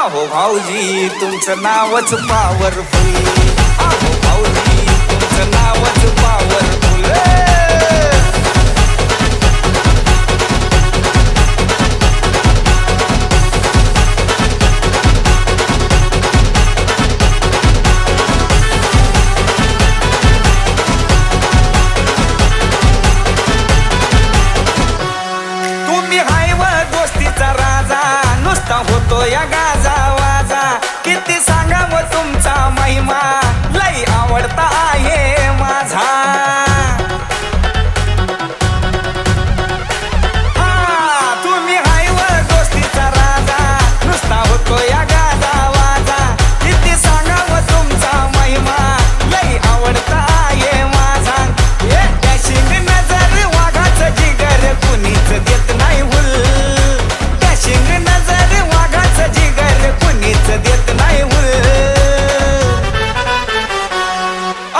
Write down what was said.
आहो भाऊजी तुमचं नावच पावरफुल आहो भाऊजी तुमचं नावच पावरफुल तुम्ही हाय व गोष्टीचा राजा नुसता होतो या गाजा.